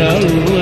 Rahu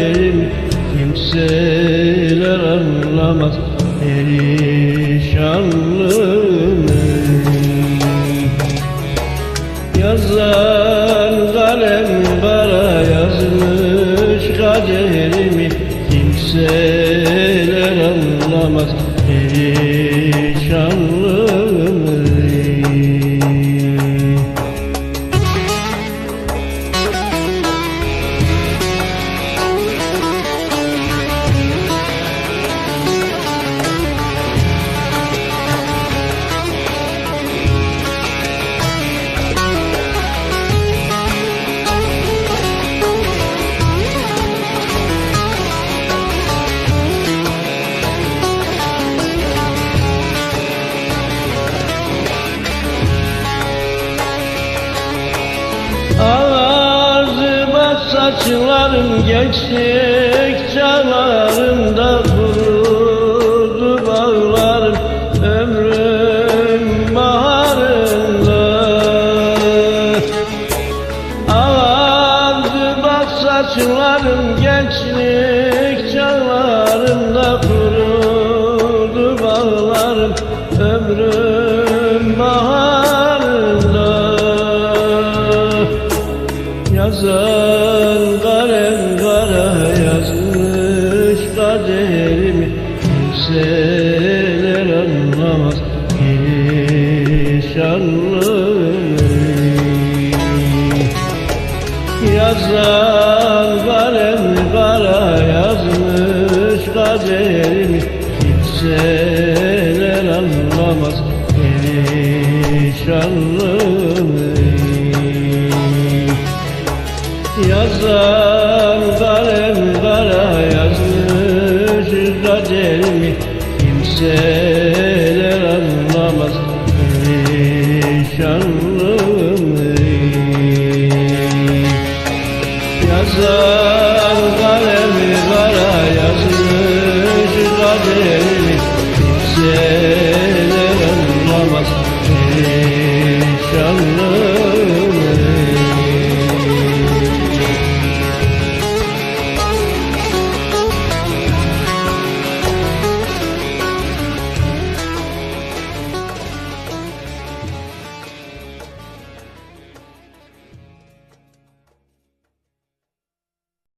kaderim Kimseler anlamaz perişanlığımı Yazan kalem kara yazmış kaderimi. Kimseler anlamaz perişanlığımı saçlarım gençlik çağlarımda kurudu bağlarım ömrüm baharında. Ağzıma saçlarım gençlik çağlarımda kurudu bağlarım ömrüm baharında. Yazan Yazan kalem kara yazmış kaderimi Kimseler anlamaz. Perişanlığımı Yazan kalem kara yazmış kaderimi Kimseler anlamaz. Perişanlığımı yazar kalemi kara yazmış kaderimi kimse